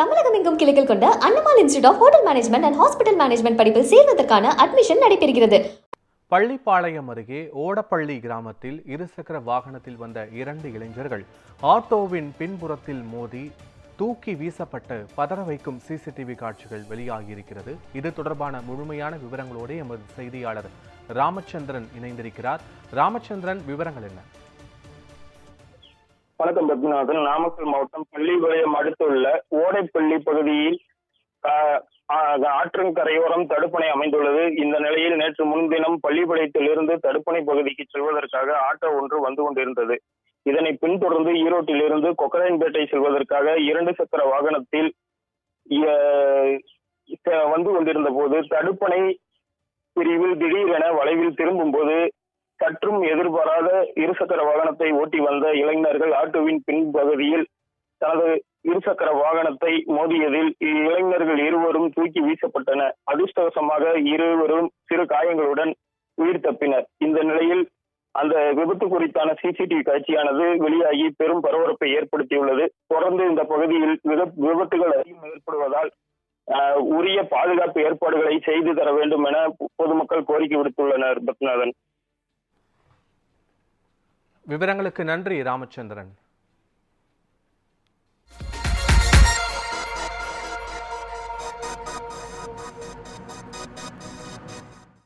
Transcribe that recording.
தமிழகம் எங்கும் கிளைகள் கொண்ட Annamal institute of hotel management and hospital management படிப்பில் சேர்வதற்கான அட்மிஷன் நடைபெறுகிறது. பள்ளிப்பாளையம் அருகே ஓடப்பள்ளி கிராமத்தில் இருசக்கர வாகனத்தில் வந்த இரண்டு இளைஞர்கள் ஆட்டோவின் பின்புறத்தில் மோதி தூக்கி வீசப்பட்டு பதற வைக்கும் சிசிடிவி காட்சிகள் வெளியாகியிருக்கிறது. இது தொடர்பான முழுமையான விவரங்களோடு எமது செய்தியாளர் ராமச்சந்திரன் இணைந்திருக்கிறார். ராமச்சந்திரன் விவரங்கள் என்ன? வணக்கம் பத்மநாதன் நாமக்கல் மாவட்டம் பள்ளிபாளையம் அடுத்துள்ள ஓடைப்பள்ளி பகுதியில் ஆஹ், ஆஹ், ஆற்றின் கரையோரம் தடுப்பணை அமைந்துள்ளது. இந்த நிலையில் நேற்று முன்தினம் பள்ளிப்பாளையத்திலிருந்து தடுப்பணை பகுதிக்கு செல்வதற்காக ஆட்டோ ஒன்று வந்து கொண்டிருந்தது. இதனை பின்தொடர்ந்து ஈரோட்டிலிருந்து கொக்கரைன்பேட்டை செல்வதற்காக இரண்டு சக்கர வாகனத்தில் வந்து கொண்டிருந்த போது தடுப்பணை பிரிவில் திடீரென வளைவில் திரும்பும் போது சற்றும் எதிர்பாராத இருசக்கர வாகனத்தை ஓட்டி வந்த இளைஞர்கள் ஆட்டோவின் பின்பகுதியில் தனது இருசக்கர வாகனத்தை மோதியதில் இளைஞர்கள் இருவரும் தூக்கி வீசப்பட்டனர் அதிர்ஷ்டவசமாக இருவரும் சிறு காயங்களுடன் உயிர் தப்பினர். இந்த நிலையில் அந்த விபத்து குறித்தான சிசிடிவி காட்சியானது வெளியாகி பெரும் பரபரப்பை ஏற்படுத்தியுள்ளது. தொடர்ந்து இந்த பகுதியில் விபத்- விபத்துகள் அதிகம் ஏற்படுவதால் ஆஹ், உரிய பாதுகாப்பு ஏற்பாடுகளை செய்து தர வேண்டும் என பொதுமக்கள் கோரிக்கை விடுத்துள்ளனர் பத்மநாதன். விவரங்களுக்கு நன்றி ராமச்சந்திரன்.